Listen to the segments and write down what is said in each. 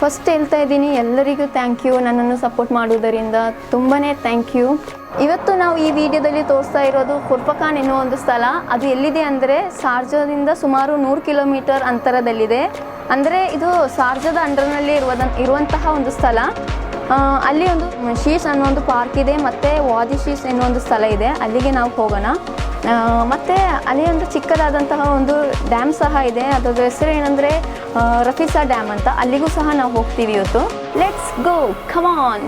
First ಹೇಳ್ತಾ ಇದ್ದೀನಿ, ಎಲ್ಲರಿಗೂ ಥ್ಯಾಂಕ್ ಯು ನನ್ನನ್ನು ಸಪೋರ್ಟ್ ಮಾಡುವುದರಿಂದ ತುಂಬಾ ಥ್ಯಾಂಕ್ ಯು ಇವತ್ತು ನಾವು ಈ ವಿಡಿಯೋದಲ್ಲಿ ತೋರಿಸ್ತಾ ಇರೋದು ಕುರ್ಪಖಾನ್ ಎನ್ನುವ ಒಂದು ಸ್ಥಳ. ಅದು ಎಲ್ಲಿದೆ ಅಂದರೆ ಸಾರ್ಜಾದಿಂದ ಸುಮಾರು ನೂರು ಕಿಲೋಮೀಟರ್ ಅಂತರದಲ್ಲಿದೆ. ಅಂದರೆ ಇದು ಸಾರ್ಜಾದ ಅಂಡರ್ನಲ್ಲಿ ಇರುವುದ ಇರುವಂತಹ ಒಂದು ಸ್ಥಳ. ಅಲ್ಲಿ ಒಂದು ಶೀಶ್ ಅನ್ನೋ ಒಂದು ಪಾರ್ಕ್ ಇದೆ, ಮತ್ತು ವಾದಿ ಶೀಸ್ ಎನ್ನುವ ಒಂದು ಸ್ಥಳ ಇದೆ. ಅಲ್ಲಿಗೆ ನಾವು ಹೋಗೋಣ. ಮತ್ತೆ ಅಲ್ಲಿ ಒಂದು ಚಿಕ್ಕದಾದಂತಹ ಒಂದು ಡ್ಯಾಮ್ ಸಹ ಇದೆ. ಅದರ ಹೆಸರು ಏನಂದರೆ ರಫೀಸಾ ಡ್ಯಾಮ್ ಅಂತ. ಅಲ್ಲಿಗೂ ಸಹ ನಾವು ಹೋಗ್ತೀವಿ ಇವತ್ತು. ಲೆಟ್ಸ್ ಗೋ ಕಮಾನ್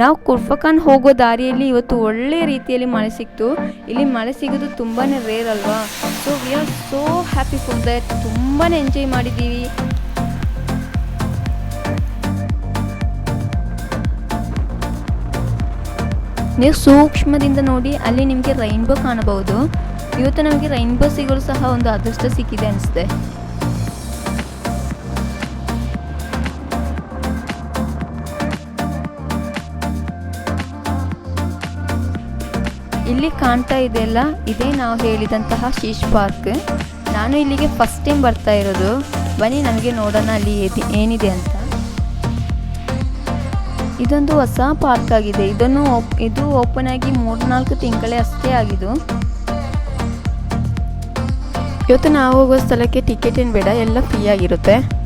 ನಾವು ಕುರ್ಫಕಾನ್ ಹೋಗೋ ದಾರಿಯಲ್ಲಿ ಇವತ್ತು ಒಳ್ಳೆ ರೀತಿಯಲ್ಲಿ ಮಳೆ ಸಿಕ್ತು. ಇಲ್ಲಿ ಮಳೆ ಸಿಗೋದು ತುಂಬಾ ರೇರ್ ಅಲ್ವಾ? So we are so happy for that ತುಂಬಾ ಎಂಜಾಯ್ ಮಾಡಿದ್ದೀವಿ. ನೀವು ಸೂಕ್ಷ್ಮದಿಂದ ನೋಡಿ ಅಲ್ಲಿ ನಿಮಗೆ ರೈನ್ಬೋ ಕಾಣಬಹುದು. ಇವತ್ತು ನಮಗೆ ರೈನ್ಬೋ ಸಿಗಲು ಸಹ ಒಂದು ಅದೃಷ್ಟ ಸಿಕ್ಕಿದೆ ಅನಿಸುತ್ತೆ. ಇಲ್ಲಿ ಕಾಣ್ತಾ ಇದೆಯಲ್ಲ ಇದೇ ನಾವು ಹೇಳಿದಂತಹ ಶೀಶ್ ಪಾರ್ಕ್. ನಾನು ಇಲ್ಲಿಗೆ ಫಸ್ಟ್ ಟೈಮ್ ಬರ್ತಾ ಇರೋದು. ಬನ್ನಿ, ನಮಗೆ ನೋಡೋಣ ಅಲ್ಲಿ ಏನಿದೆ ಅಂತ. ಇದೊಂದು ಹೊಸ ಪಾರ್ಕ್ ಆಗಿದೆ. ಇದನ್ನು ಇದು ಓಪನ್ ಆಗಿ ಮೂರ್ನಾಲ್ಕು ತಿಂಗಳೇ ಅಷ್ಟೇ ಆಗಿದ್ದು. ಇವತ್ತು ನಾವು ಹೋಗೋ ಸ್ಥಳಕ್ಕೆ ಟಿಕೆಟ್ ಏನು ಬೇಡ, ಎಲ್ಲ ಫ್ರೀ ಆಗಿರುತ್ತೆ.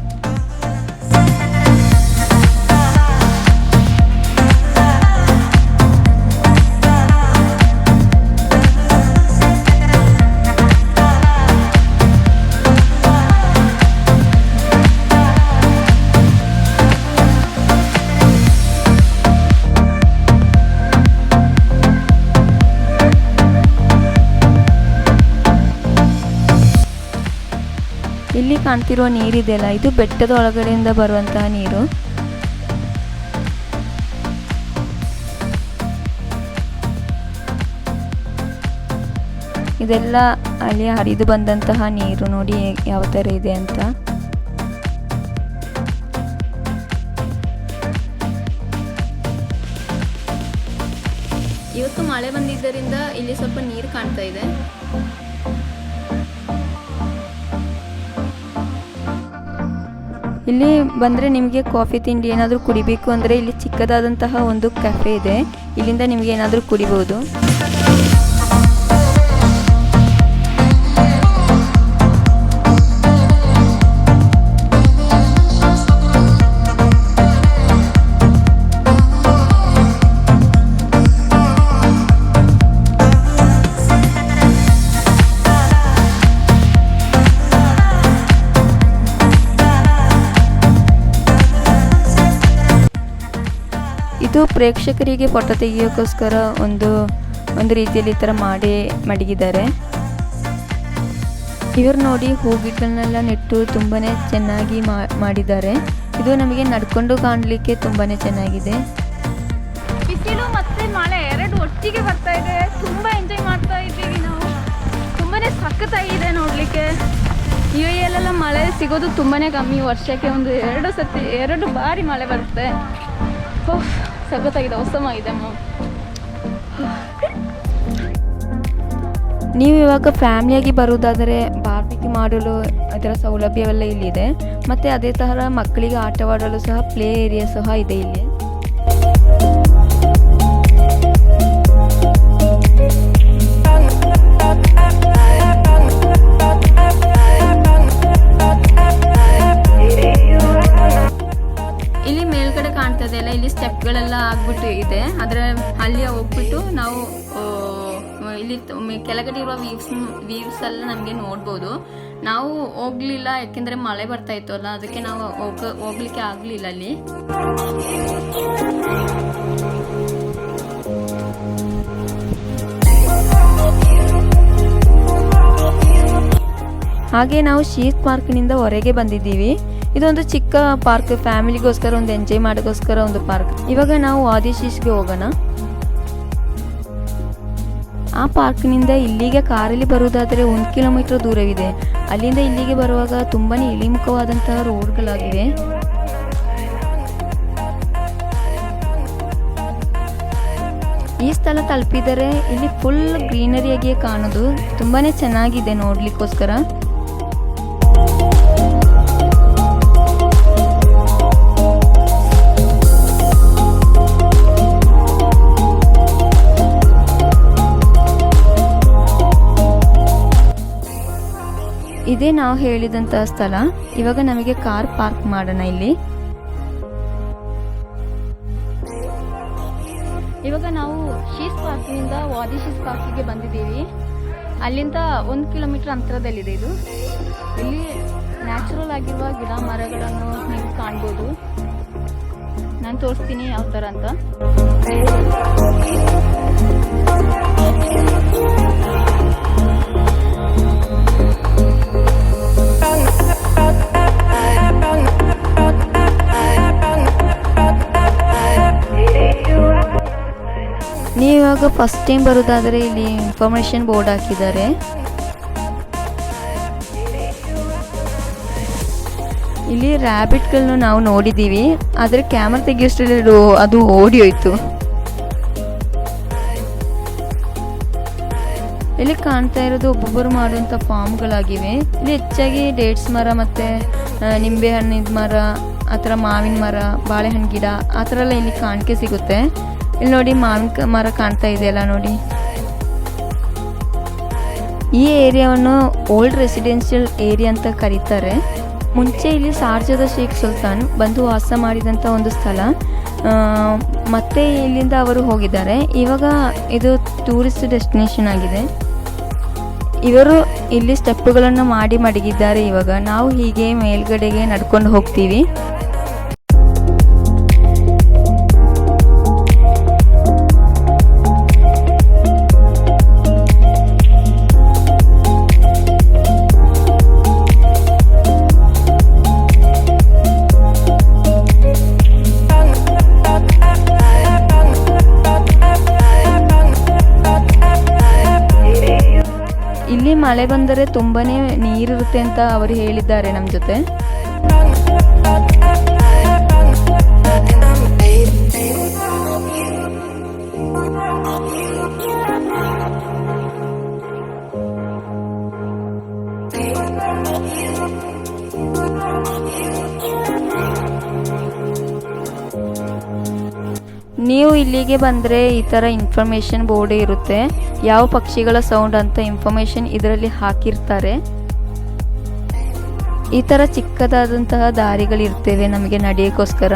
ಕಾಣ್ತಿರೋ ನೀರಿದೆಯಲ್ಲ? ಇದು ಬೆಟ್ಟದ ಒಳಗಡೆಯಿಂದ ಬರುವಂತಹ ನೀರು. ಇದೆಲ್ಲ ಅಲ್ಲಿ ಹರಿದು ಬಂದಂತಹ ನೀರು ನೋಡಿ ಯಾವ ಥರ ಇದೆ ಅಂತ. ಇವತ್ತು ಮಳೆ ಬಂದಿದ್ದರಿಂದ ಇಲ್ಲಿ ಸ್ವಲ್ಪ ನೀರು ಕಾಣ್ತಾ ಇದೆ. ಇಲ್ಲಿ ಬಂದರೆ ನಿಮಗೆ ಕಾಫಿ ತಿಂಡಿ ಏನಾದರೂ ಕುಡಿಬೇಕು ಅಂದರೆ ಇಲ್ಲಿ ಚಿಕ್ಕದಾದಂತಹ ಒಂದು ಕೆಫೆ ಇದೆ. ಇಲ್ಲಿಂದ ನಿಮಗೆ ಏನಾದರೂ ಕುಡಿಬೋದು. ಪ್ರೇಕ್ಷಕರಿಗೆ ಫೋಟೋ ತೆಗಿಯೋಕ್ಕೋಸ್ಕರ ಒಂದು ಒಂದು ರೀತಿಯಲ್ಲಿ ಈ ಥರ ಮಾಡಿ ಮಡಗಿದ್ದಾರೆ. ಇವರು ನೋಡಿ ಹೂಗಿಗಳನ್ನೆಲ್ಲ ನೆಟ್ಟು ತುಂಬಾ ಚೆನ್ನಾಗಿ ಮಾಡಿದ್ದಾರೆ. ಇದು ನಮಗೆ ನಡ್ಕೊಂಡು ಕಾಣಲಿಕ್ಕೆ ತುಂಬಾ ಚೆನ್ನಾಗಿದೆ. ಬಿಸಿಲು ಮತ್ತೆ ಮಳೆ ಎರಡು ಒಟ್ಟಿಗೆ ಬರ್ತಾ ಇದೆ. ತುಂಬಾ ಎಂಜಾಯ್ ಮಾಡ್ತಾ ಇದ್ದೀವಿ ನಾವು. ತುಂಬಾ ಸಖತ್ತಾಗಿದೆ ನೋಡಲಿಕ್ಕೆ. ಯು ಎಲ್ಲೆಲ್ಲ ಮಳೆ ಸಿಗೋದು ತುಂಬಾ ಕಮ್ಮಿ. ವರ್ಷಕ್ಕೆ ಒಂದು ಎರಡು ಸತಿ, ಎರಡು ಬಾರಿ ಮಳೆ ಬರುತ್ತೆ. ಸಖತ್ತಾಗಿದೆ ಉತ್ತಮವಾಗಿದೆ ನೀವು ಇವಾಗ ಫ್ಯಾಮಿಲಿಯಾಗಿ ಬರುವುದಾದರೆ ಬಾರ್ಬಿಕ್ ಮಾಡಲು ಅದರ ಸೌಲಭ್ಯವೆಲ್ಲ ಇಲ್ಲಿದೆ. ಮತ್ತು ಅದೇ ಥರ ಮಕ್ಕಳಿಗೆ ಆಟವಾಡಲು ಸಹ ಪ್ಲೇ ಏರಿಯಾ ಸಹ ಇದೆ ಇಲ್ಲಿ. ಇಲ್ಲಿ ಸ್ಟೆಪ್ಗಳೆಲ್ಲ ಆಗ್ಬಿಟ್ಟು ಇದೆ. ಅದರ ಅಲ್ಲಿ ಹೋಗ್ಬಿಟ್ಟು ನಾವು ಇಲ್ಲಿ ಕೆಳಗಡೆ ಇರುವ ವ್ಯೂವ್ಸ್ ವೀವ್ಸ್ ಎಲ್ಲ ನಮಗೆ ನೋಡ್ಬೋದು. ನಾವು ಹೋಗ್ಲಿಲ್ಲ, ಯಾಕೆಂದರೆ ಮಳೆ ಬರ್ತಾ ಇತ್ತು ಅಲ್ಲ, ಅದಕ್ಕೆ ನಾವು ಹೋಗ, ಹೋಗ್ಲಿಕ್ಕೆ ಆಗಲಿಲ್ಲ ಅಲ್ಲಿ. ಹಾಗೆ ನಾವು ಶೀತ್ ಪಾರ್ಕ್ನಿಂದ ಹೊರಗೆ ಬಂದಿದ್ದೀವಿ. ಇದೊಂದು ಚಿಕ್ಕ ಪಾರ್ಕ್ ಫ್ಯಾಮಿಲಿಗೋಸ್ಕರ ಒಂದು ಎಂಜಾಯ್ ಮಾಡೋಕ್ಕೋಸ್ಕರ ಒಂದು ಪಾರ್ಕ್ ಇವಾಗ ನಾವು ಆದಿಶೀಶ್ಗೆ ಹೋಗೋಣ. ಆ ಪಾರ್ಕ್ನಿಂದ ಇಲ್ಲಿಗೆ ಕಾರಲ್ಲಿ ಬರುವುದಾದರೆ ಒಂದು ಕಿಲೋಮೀಟರ್ ದೂರವಿದೆ. ಅಲ್ಲಿಂದ ಇಲ್ಲಿಗೆ ಬರುವಾಗ ತುಂಬಾನೇ ಇಳಿಮುಖವಾದಂತಹ ರೋಡ್ಗಳಾಗಿವೆ ಈ ಸ್ಥಳ ತಲುಪಿದರೆ ಇಲ್ಲಿ ಫುಲ್ ಗ್ರೀನರಿಯಾಗಿಯೇ ಕಾಣೋದು ತುಂಬಾನೇ ಚೆನ್ನಾಗಿದೆ ನೋಡ್ಲಿಕ್ಕೋಸ್ಕರ. ಇದೇ ನಾವು ಹೇಳಿದಂತಹ ಸ್ಥಳ. ಇವಾಗ ನಮಗೆ ಕಾರ್ ಪಾರ್ಕ್ ಮಾಡೋಣ ಇಲ್ಲಿ. ಇವಾಗ ನಾವು ಶೀಸ್ ಪಾರ್ಕ್ನಿಂದ ವಾದಿ ಶೀಸ್ ಪಾರ್ಕಿಗೆ ಬಂದಿದ್ದೀವಿ. ಅಲ್ಲಿಂದ ಒಂದು ಕಿಲೋಮೀಟರ್ ಅಂತರದಲ್ಲಿದೆ ಇದು. ಇಲ್ಲಿ ನ್ಯಾಚುರಲ್ ಆಗಿರುವ ಗಿಡ ಮರಗಳನ್ನು ನೀವು ಕಾಣ್ಬೋದು. ನಾನು ತೋರಿಸ್ತೀನಿ ಯಾವ ಥರ ಅಂತ. ನೀವಾಗ ಫಸ್ಟ್ ಟೈಮ್ ಬರೋದಾದರೆ ಇಲ್ಲಿ ಇನ್ಫಾರ್ಮೇಶನ್ ಬೋರ್ಡ್ ಹಾಕಿದ್ದಾರೆ. ಇಲ್ಲಿ ರ್ಯಾಬಿಟ್ಗಳನ್ನ ನಾವು ನೋಡಿದ್ದೀವಿ, ಆದರೆ ಕ್ಯಾಮ್ರಾ ತೆಗಿಯೋಷ್ಟರಲ್ಲಿ ಅದು ಓಡಿ ಹೋಯ್ತು. ಇಲ್ಲಿ ಕಾಣ್ತಾ ಇರೋದು ಒಬ್ಬೊಬ್ಬರು ಮಾಡುವಂಥ ಫಾರ್ಮ್ಗಳಾಗಿವೆ ಇಲ್ಲಿ ಹೆಚ್ಚಾಗಿ ಡೇಟ್ಸ್ ಮರ ಮತ್ತು ನಿಂಬೆ ಹಣ್ಣಿನ ಮರ, ಆ ಥರ ಮಾವಿನ ಮರ, ಬಾಳೆಹಣ್ಣು ಗಿಡ, ಆ ಥರ ಎಲ್ಲ ಇಲ್ಲಿ ಕಾಣಿಕೆ ಸಿಗುತ್ತೆ. ಇಲ್ಲಿ ನೋಡಿ ಮಾವಿನ ಮರ ಕಾಣ್ತಾ ಇದೆಯಲ್ಲ ನೋಡಿ. ಈ ಏರಿಯಾವನ್ನು ಓಲ್ಡ್ ರೆಸಿಡೆನ್ಷಿಯಲ್ ಏರಿಯಾ ಅಂತ ಕರೀತಾರೆ. ಮುಂಚೆ ಇಲ್ಲಿ ಸಾರ್ಜದ ಶೇಖ್ ಸುಲ್ತಾನ್ ಬಂದು ವಾಸ ಮಾಡಿದಂಥ ಒಂದು ಸ್ಥಳ. ಮತ್ತೆ ಇಲ್ಲಿಂದ ಅವರು ಹೋಗಿದ್ದಾರೆ. ಇವಾಗ ಇದು ಟೂರಿಸ್ಟ್ ಡೆಸ್ಟಿನೇಷನ್ ಆಗಿದೆ. ಇವರು ಇಲ್ಲಿ ಸ್ಟೆಪ್ಪುಗಳನ್ನು ಮಾಡಿ ಮಡಗಿದ್ದಾರೆ ಇವಾಗ. ನಾವು ಹೀಗೆ ಮೇಲ್ಗಡೆಗೆ ನಡ್ಕೊಂಡು ಹೋಗ್ತೀವಿ. ಮಳೆ ಬಂದರೆ ತುಂಬಾನೇ ನೀರಿರುತ್ತೆ ಅಂತ ಅವರು ಹೇಳಿದ್ದಾರೆ ನಮ್ಮ ಜೊತೆ. ಇಲ್ಲಿಗೆ ಬಂದರೆ ಈ ಥರ ಇನ್ಫಾರ್ಮೇಷನ್ ಬೋರ್ಡ್ ಇರುತ್ತೆ. ಯಾವ ಪಕ್ಷಿಗಳ ಸೌಂಡ್ ಅಂತ ಇನ್ಫಾರ್ಮೇಷನ್ ಇದರಲ್ಲಿ ಹಾಕಿರ್ತಾರೆ. ಈ ಥರ ಚಿಕ್ಕದಾದಂತಹ ದಾರಿಗಳಿರ್ತೇವೆ ನಮಗೆ ನಡೆಯೋಕ್ಕೋಸ್ಕರ.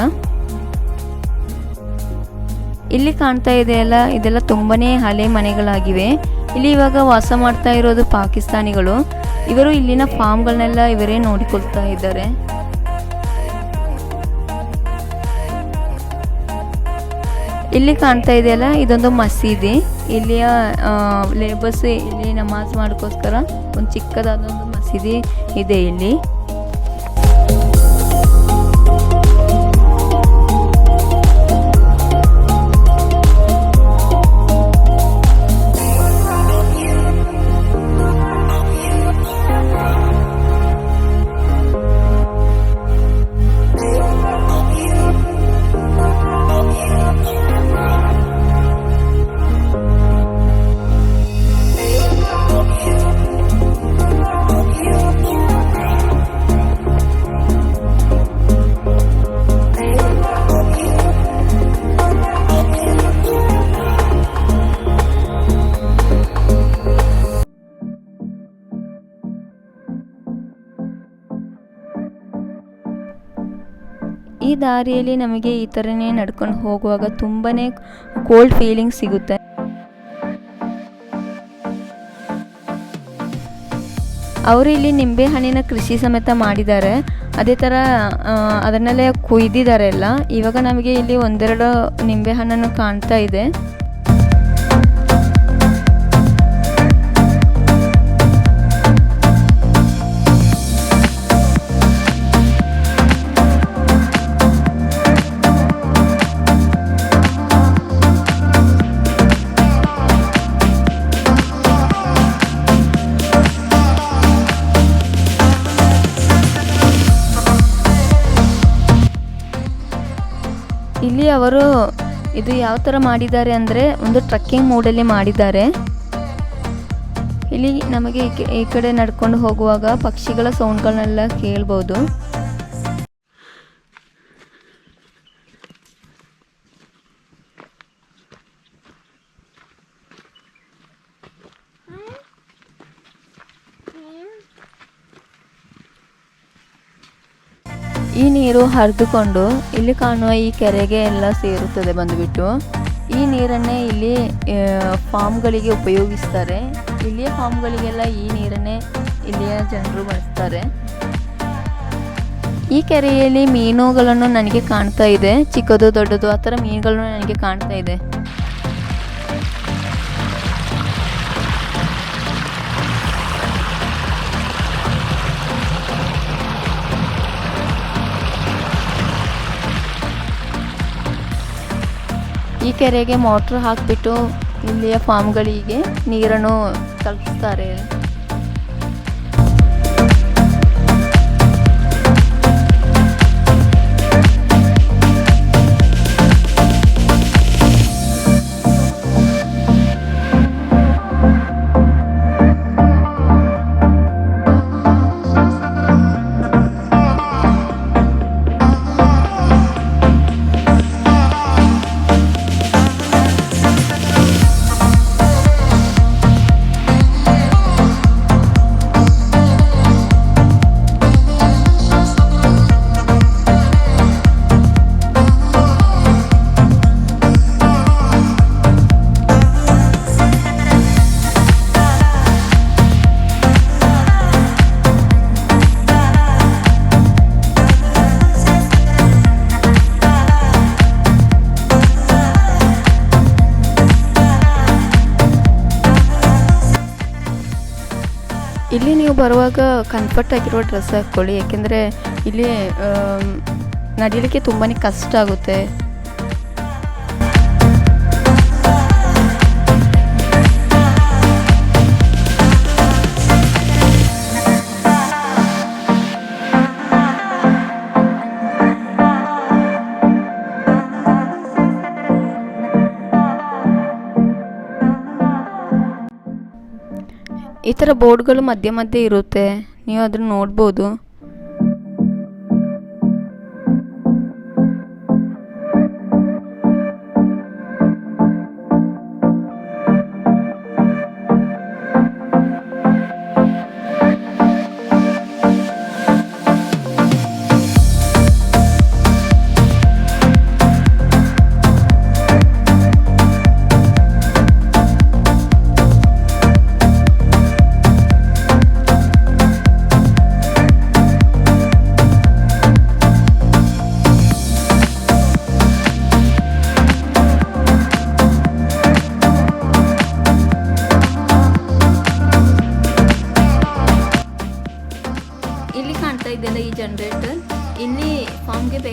ಇಲ್ಲಿ ಕಾಣ್ತಾ ಇದೆಯಲ್ಲ ಇದೆಲ್ಲ ತುಂಬಾನೇ ಹಳೆ ಮನೆಗಳಾಗಿವೆ. ಇಲ್ಲಿ ಇವಾಗ ವಾಸ ಮಾಡ್ತಾ ಇರೋದು ಪಾಕಿಸ್ತಾನಿಗಳು. ಇವರು ಇಲ್ಲಿನ ಫಾರ್ಮ್ಗಳನ್ನೆಲ್ಲ ಇವರೇ ನೋಡಿಕೊಳ್ತಾ ಇದ್ದಾರೆ. ಇಲ್ಲಿ ಕಾಣ್ತಾ ಇದೆಯಲ್ಲ, ಇದೊಂದು ಮಸೀದಿ. ಇಲ್ಲಿಯ ಲೇಬರ್ಸ್ ಇಲ್ಲಿ ನಮಾಜ್ ಮಾಡೋಕ್ಕೋಸ್ಕರ ಒಂದು ಚಿಕ್ಕದಾದ ಒಂದು ಮಸೀದಿ ಇದೆ ಇಲ್ಲಿ. ದಾರಿಯಲ್ಲಿ ನಮಗೆ ಈ ಥರನೇ ನಡ್ಕೊಂಡು ಹೋಗುವಾಗ ತುಂಬಾನೇ ಕೋಲ್ಡ್ ಫೀಲಿಂಗ್ ಸಿಗುತ್ತೆ. ಅವರು ಇಲ್ಲಿ ನಿಂಬೆ ಹಣ್ಣಿನ ಕೃಷಿ ಸಮೇತ ಮಾಡಿದ್ದಾರೆ. ಅದೇ ಥರ ಅದನ್ನೆಲ್ಲ ಕುಯ್ದಿದ್ದಾರೆ ಎಲ್ಲ. ಇವಾಗ ನಮಗೆ ಇಲ್ಲಿ ಒಂದೆರಡು ನಿಂಬೆ ಹಣ್ಣನ್ನು ಕಾಣ್ತಾ ಇದೆ. ಇಲ್ಲಿ ಅವರು ಇದು ಯಾವ ಥರ ಮಾಡಿದ್ದಾರೆ ಅಂದರೆ ಒಂದು ಟ್ರಕ್ಕಿಂಗ್ ಮೂಡಲ್ಲಿ ಮಾಡಿದ್ದಾರೆ. ಇಲ್ಲಿ ನಮಗೆ ಈ ಕಡೆ ನಡ್ಕೊಂಡು ಹೋಗುವಾಗ ಪಕ್ಷಿಗಳ ಸೌಂಡ್ಗಳನ್ನೆಲ್ಲ ಕೇಳ್ಬೋದು ಈ ನೀರು ಹರಿದುಕೊಂಡು ಇಲ್ಲಿ ಕಾಣುವ ಈ ಕೆರೆಗೆ ಎಲ್ಲ ಸೇರುತ್ತದೆ ಬಂದುಬಿಟ್ಟು. ಈ ನೀರನ್ನೇ ಇಲ್ಲಿ ಫಾರ್ಮ್ಗಳಿಗೆ ಉಪಯೋಗಿಸ್ತಾರೆ. ಇಲ್ಲಿಯ ಫಾರ್ಮ್ಗಳಿಗೆಲ್ಲ ಈ ನೀರನ್ನೇ ಇಲ್ಲಿಯ ಜನರು ಬಳಸ್ತಾರೆ. ಈ ಕೆರೆಯಲ್ಲಿ ಮೀನುಗಳನ್ನು ನನಗೆ ಕಾಣ್ತಾ ಇದೆ. ಚಿಕ್ಕದು, ದೊಡ್ಡದು, ಆ ಥರ ಮೀನುಗಳನ್ನು ನನಗೆ ಕಾಣ್ತಾ ಇದೆ. ಈ ಕೆರೆಗೆ ಮೋಟ್ರ್ ಹಾಕಿಬಿಟ್ಟು ಇಲ್ಲಿಯ ಫಾರ್ಮ್ಗಳಿಗೆ ನೀರನ್ನು ತಲುಪಿಸ್ತಾರೆ. ಇಲ್ಲಿ ನೀವು ಬರುವಾಗ ಕಂಫರ್ಟ್ ಆಗಿರೋ ಡ್ರೆಸ್ ಹಾಕ್ಕೊಳ್ಳಿ. ಯಾಕೆಂದರೆ ಇಲ್ಲಿ ನಡೀಲಿಕ್ಕೆ ತುಂಬಾ ಕಷ್ಟ ಆಗುತ್ತೆ. ಈ ಥರ ಬೋರ್ಡ್ಗಳು ಮಧ್ಯೆ ಮಧ್ಯೆ ಇರುತ್ತೆ. ನೀವು ಅದನ್ನ ನೋಡ್ಬೋದು.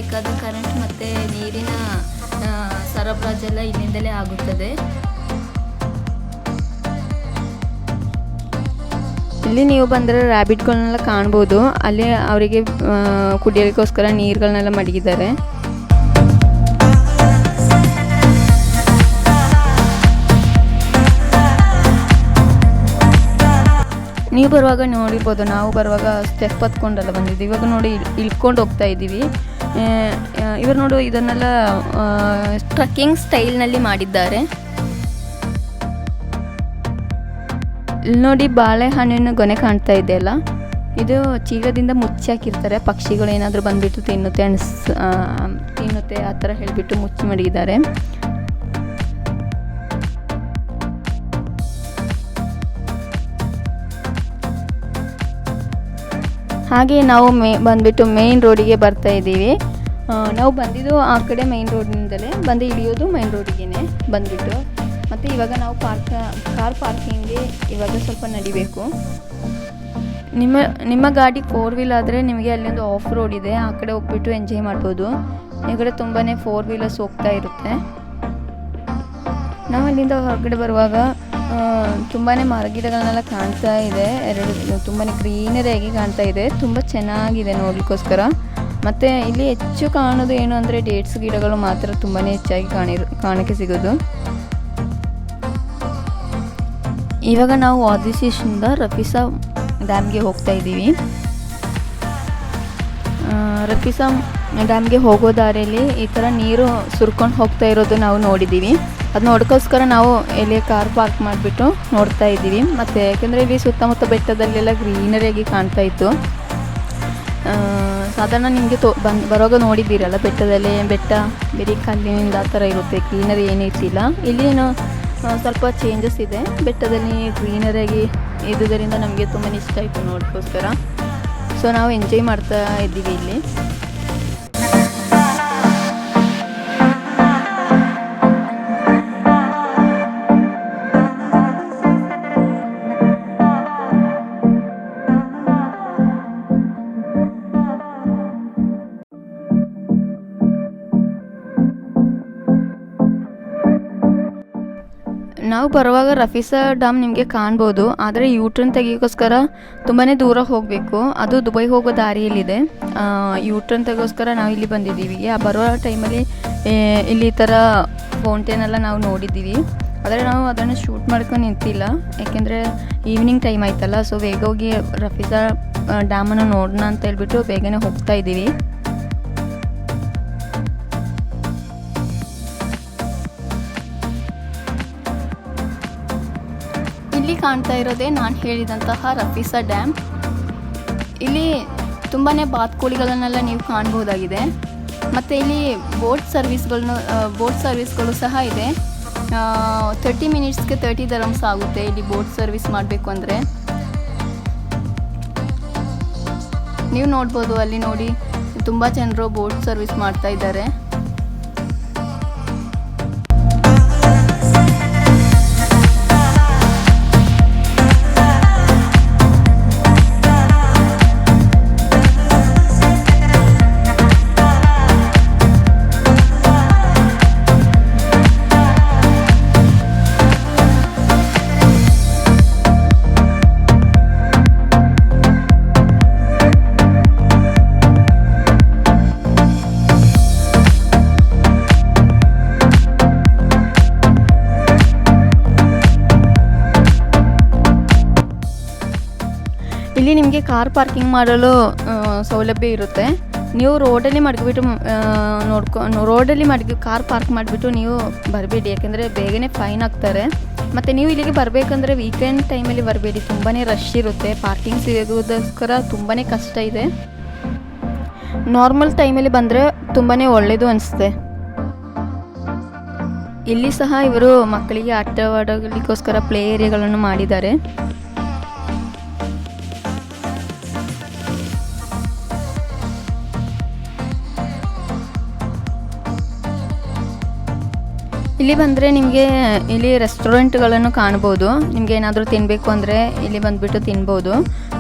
ಬೇಕಾದ ಕರೆಂಟ್ ಮತ್ತು ನೀರಿನ ಸರಬರಾಜು ಸರಬರಾಜೆಲ್ಲ ಇಲ್ಲಿಂದಲೇ ಆಗುತ್ತದೆ. ಇಲ್ಲಿ ನೀವು ಬಂದರೆ ರ್ಯಾಬಿಟ್ಗಳನ್ನೆಲ್ಲ ಕಾಣ್ಬೋದು. ಅಲ್ಲಿ ಅವರಿಗೆ ಕುಡಿಯೋಕ್ಕೋಸ್ಕರ ನೀರುಗಳನ್ನೆಲ್ಲ ಮಡಗಿದ್ದಾರೆ. ನೀವು ಬರುವಾಗ ನೋಡಿರ್ಬೋದು. ನಾವು ಬರುವಾಗ ಸ್ಟೆಪ್ ಹತ್ಕೊಂಡೆಲ್ಲ ಬಂದಿದ್ವಿ ಇವಾಗ ನೋಡಿ ಇಳ್- ಇಳ್ಕೊಂಡು ಹೋಗ್ತಾ ಇದ್ದೀವಿ. ಇವರು ನೋಡು, ಇದನ್ನೆಲ್ಲ ಟ್ರಕ್ಕಿಂಗ್ ಸ್ಟೈಲ್ನಲ್ಲಿ ಮಾಡಿದ್ದಾರೆ. ನೋಡಿ, ಬಾಳೆಹಣ್ಣಿನ ಗೊನೆ ಕಾಣ್ತಾ ಇದೆ ಅಲ್ಲ? ಇದು ಚೀಲದಿಂದ ಮುಚ್ಚಿ ಹಾಕಿರ್ತಾರೆ. ಪಕ್ಷಿಗಳು ಏನಾದರೂ ಬಂದುಬಿಟ್ಟು ತಿನ್ನುತ್ತೆ, ಅನ್ಸ್ ತಿನ್ನುತ್ತೆ, ಆ ಥರ ಹೇಳಿಬಿಟ್ಟು ಮುಚ್ಚಿ ಮಡಗಿದ್ದಾರೆ. ಹಾಗೆ ನಾವು ಮೇ, ಬಂದುಬಿಟ್ಟು ಮೇನ್ ರೋಡಿಗೆ ಬರ್ತಾ ಇದ್ದೀವಿ. ನಾವು ಬಂದಿದ್ದು ಆ ಕಡೆ ಮೈನ್ ರೋಡ್ನಿಂದಲೇ ಬಂದು ಇಳಿಯೋದು ಮೈನ್ ರೋಡಿಗೆ ಬಂದುಬಿಟ್ಟು. ಮತ್ತು ಇವಾಗ ನಾವು ಪಾರ್ಕ್ ಕಾರ್ ಪಾರ್ಕಿಂಗ್ಗೆ ಇವಾಗ ಸ್ವಲ್ಪ ನಡಿಬೇಕು. ನಿಮ್ಮ ನಿಮ್ಮ ಗಾಡಿ ಫೋರ್ ವೀಲ್ ಆದರೆ ನಿಮಗೆ ಅಲ್ಲೊಂದು ಆಫ್ ರೋಡ್ ಇದೆ, ಆ ಕಡೆ ಹೋಗ್ಬಿಟ್ಟು ಎಂಜಾಯ್ ಮಾಡ್ಬೋದು. ಈ ಕಡೆ ತುಂಬಾ ಫೋರ್ ವೀಲರ್ಸ್ ಹೋಗ್ತಾ ಇರುತ್ತೆ. ನಾವು ಅಲ್ಲಿಂದ ಹೊರಗಡೆ ಬರುವಾಗ ತುಂಬಾ ಮರಗಿಡಗಳನ್ನೆಲ್ಲ ಕಾಣ್ತಾ ಇದೆ. ಎರಡು ತುಂಬಾ ಗ್ರೀನರಿಯಾಗಿ ಕಾಣ್ತಾ ಇದೆ. ತುಂಬ ಚೆನ್ನಾಗಿದೆ ನೋಡ್ಲಿಕ್ಕೋಸ್ಕರ. ಮತ್ತು ಇಲ್ಲಿ ಹೆಚ್ಚು ಕಾಣೋದು ಏನು ಅಂದರೆ ಡೇಟ್ಸ್ ಗಿಡಗಳು ಮಾತ್ರ ತುಂಬಾ ಹೆಚ್ಚಾಗಿ ಕಾಣಿರು, ಕಾಣಕ್ಕೆ ಸಿಗೋದು. ಇವಾಗ ನಾವು ಆದಿಶೇಷನಿಂದ ರಫೀಸಾ ಡ್ಯಾಮ್ಗೆ ಹೋಗ್ತಾ ಇದ್ದೀವಿ. ರಫಿಸಾ ಡ್ಯಾಮ್ಗೆ ಹೋಗೋ ದಾರಿಯಲ್ಲಿ ಈ ಥರ ನೀರು ಸುರ್ಕೊಂಡು ಹೋಗ್ತಾ ಇರೋದು ನಾವು ನೋಡಿದ್ದೀವಿ. ಅದು ನೋಡ್ಕೋಸ್ಕರ ನಾವು ಇಲ್ಲಿ ಕಾರ್ ಪಾರ್ಕ್ ಮಾಡಿಬಿಟ್ಟು ನೋಡ್ತಾ ಇದ್ದೀವಿ. ಮತ್ತು ಯಾಕೆಂದರೆ ಇಲ್ಲಿ ಸುತ್ತಮುತ್ತ ಬೆಟ್ಟದಲ್ಲೆಲ್ಲ ಗ್ರೀನರಿಯಾಗಿ ಕಾಣ್ತಾ ಇತ್ತು. ಸಾಧಾರಣ ನಿಮಗೆ ತೋ ಬಂದು ಬರೋವಾಗ ನೋಡಿದ್ದೀರಲ್ಲ, ಬೆಟ್ಟದಲ್ಲಿ ಬೆಟ್ಟ, ಬರೀ ಕಲ್ಲಿನಿಂದ ಆ ಥರ ಇರುತ್ತೆ ಗ್ರೀನರಿ ಏನೂ ಇರ್ತಿಲ್ಲ. ಇಲ್ಲಿ ಏನು ಸ್ವಲ್ಪ ಚೇಂಜಸ್ ಇದೆ. ಬೆಟ್ಟದಲ್ಲಿ ಗ್ರೀನರಿಯಾಗಿ ಇದ್ದುದರಿಂದ ನಮಗೆ ತುಂಬಾ ಇಷ್ಟ ಆಯಿತು ನೋಡ್ಕೋಸ್ಕರ. ಸೊ ನಾವು ಎಂಜಾಯ್ ಮಾಡ್ತಾ ಇದ್ದೀವಿ ಇಲ್ಲಿ. ನಾವು ಬರುವಾಗ ರಫೀಸಾ ಡ್ಯಾಮ್ ನಿಮಗೆ ಕಾಣ್ಬೋದು, ಆದರೆ ಯೂಟ್ರನ್ ತೆಗಿಯೋಕ್ಕೋಸ್ಕರ ತುಂಬಾ ದೂರ ಹೋಗಬೇಕು. ಅದು ದುಬೈ ಹೋಗೋ ದಾರಿಯಲ್ಲಿದೆ. ಯೂಟ್ರನ್ ತೆಗೋಸ್ಕರ ನಾವು ಇಲ್ಲಿ ಬಂದಿದ್ದೀವಿ. ಆ ಬರೋ ಟೈಮಲ್ಲಿ ಇಲ್ಲಿ ಈ ಥರ ಫೌಂಟೇನೆಲ್ಲ ನಾವು ನೋಡಿದ್ದೀವಿ. ಆದರೆ ನಾವು ಅದನ್ನು ಶೂಟ್ ಮಾಡ್ಕೊಂಡು ನಿಂತಿಲ್ಲ. ಯಾಕೆಂದರೆ ಈವ್ನಿಂಗ್ ಟೈಮ್ ಆಯ್ತಲ್ಲ ಸೊ ಬೇಗ ಹೋಗಿ ರಫೀಸಾ ಡ್ಯಾಮನ್ನು ನೋಡೋಣ ಅಂತ ಹೇಳ್ಬಿಟ್ಟು ಬೇಗನೆ ಹೋಗ್ತಾ ಇದ್ದೀವಿ. ಕಾಣ್ತಾ ಇರೋದೇ ನಾನು ಹೇಳಿದಂತಹ ರಫೀಸಾ ಡ್ಯಾಮ್. ಇಲ್ಲಿ ತುಂಬಾ ಬಾತ್ಕೋಳಿಗಳನ್ನೆಲ್ಲ ನೀವು ಕಾಣ್ಬೋದಾಗಿದೆ ಮತ್ತು ಇಲ್ಲಿ ಬೋಟ್ ಸರ್ವಿಸ್ಗಳನ್ನ ಬೋಟ್ ಸರ್ವಿಸ್ಗಳು ಸಹ ಇದೆ. ತರ್ಟಿ ಮಿನಿಟ್ಸ್ಗೆ ತರ್ಟಿ ದರಮ್ಸ್ ಆಗುತ್ತೆ ಇಲ್ಲಿ ಬೋಟ್ ಸರ್ವಿಸ್ ಮಾಡಬೇಕು ಅಂದರೆ. ನೀವು ನೋಡ್ಬೋದು, ಅಲ್ಲಿ ನೋಡಿ, ತುಂಬ ಜನರು ಬೋಟ್ ಸರ್ವಿಸ್ ಮಾಡ್ತಾ ಇದ್ದಾರೆ. ನಿಮಗೆ ಕಾರ್ ಪಾರ್ಕಿಂಗ್ ಮಾಡಲು ಸೌಲಭ್ಯ ಇರುತ್ತೆ. ನೀವು ರೋಡಲ್ಲಿ ಮಡಗಿಬಿಟ್ಟು ನೋಡ್ಕೊ, ರೋಡಲ್ಲಿ ಮಡಗಿ, ಕಾರ್ ಪಾರ್ಕ್ ಮಾಡಿಬಿಟ್ಟು ನೀವು ಬರಬೇಡಿ. ಯಾಕೆಂದರೆ ಬೇಗನೆ ಫೈನ್ ಆಗ್ತಾರೆ. ಮತ್ತು ನೀವು ಇಲ್ಲಿಗೆ ಬರಬೇಕಂದ್ರೆ ವೀಕೆಂಡ್ ಟೈಮಲ್ಲಿ ಬರಬೇಡಿ. ತುಂಬಾ ರಶ್ ಇರುತ್ತೆ. ಪಾರ್ಕಿಂಗ್ ಸಿಗೋದಕ್ಕೋಸ್ಕರ ತುಂಬಾ ಕಷ್ಟ ಇದೆ. ನಾರ್ಮಲ್ ಟೈಮಲ್ಲಿ ಬಂದರೆ ತುಂಬಾ ಒಳ್ಳೆಯದು ಅನಿಸುತ್ತೆ. ಇಲ್ಲಿ ಸಹ ಇವರು ಮಕ್ಕಳಿಗೆ ಆಟವಾಡಲಿಕ್ಕೋಸ್ಕರ ಪ್ಲೇ ಏರಿಯಾಗಳನ್ನು ಮಾಡಿದ್ದಾರೆ. ಇಲ್ಲಿ ಬಂದರೆ ನಿಮಗೆ ಇಲ್ಲಿ ರೆಸ್ಟೋರೆಂಟ್ಗಳನ್ನು ಕಾಣ್ಬೋದು. ನಿಮ್ಗೆ ಏನಾದರೂ ತಿನ್ನಬೇಕು ಅಂದರೆ ಇಲ್ಲಿ ಬಂದುಬಿಟ್ಟು ತಿನ್ಬೋದು.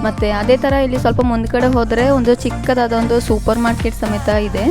ಮತ್ತು ಅದೇ ಥರ ಇಲ್ಲಿ ಸ್ವಲ್ಪ ಮುಂದ್ಗಡೆ ಹೋದರೆ ಒಂದು ಚಿಕ್ಕದಾದ ಒಂದು ಸೂಪರ್ ಮಾರ್ಕೆಟ್ ಸಮೇತ ಇದೆ.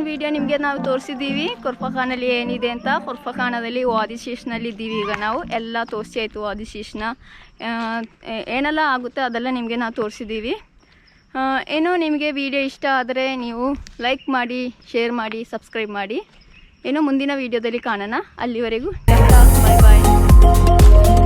ಖಾನ್ ವಿಡಿಯೋ ನಿಮಗೆ ನಾವು ತೋರಿಸಿದ್ದೀವಿ ಕೊರ್ಫಖಾನಲ್ಲಿ ಏನಿದೆ ಅಂತ. ಖಾನದಲ್ಲಿ ವಾದಿಶೇಷನಲ್ಲಿ ಇದ್ದೀವಿ ಈಗ ನಾವು. ಎಲ್ಲ ತೋರಿಸಿ ಆಯಿತು ವಾದಿಶೇಷನ ಏನೆಲ್ಲ ಆಗುತ್ತೆ ಅದೆಲ್ಲ ನಿಮಗೆ ನಾವು ತೋರಿಸಿದ್ದೀವಿ ಏನೋ ನಿಮಗೆ ವಿಡಿಯೋ ಇಷ್ಟ ಆದರೆ ನೀವು ಲೈಕ್ ಮಾಡಿ ಶೇರ್ ಮಾಡಿ ಸಬ್ಸ್ಕ್ರೈಬ್ ಮಾಡಿ. ಏನೋ ಮುಂದಿನ ವಿಡಿಯೋದಲ್ಲಿ ಕಾಣೋಣ. ಅಲ್ಲಿವರೆಗೂ ಬಾಯ್ ಬಾಯ್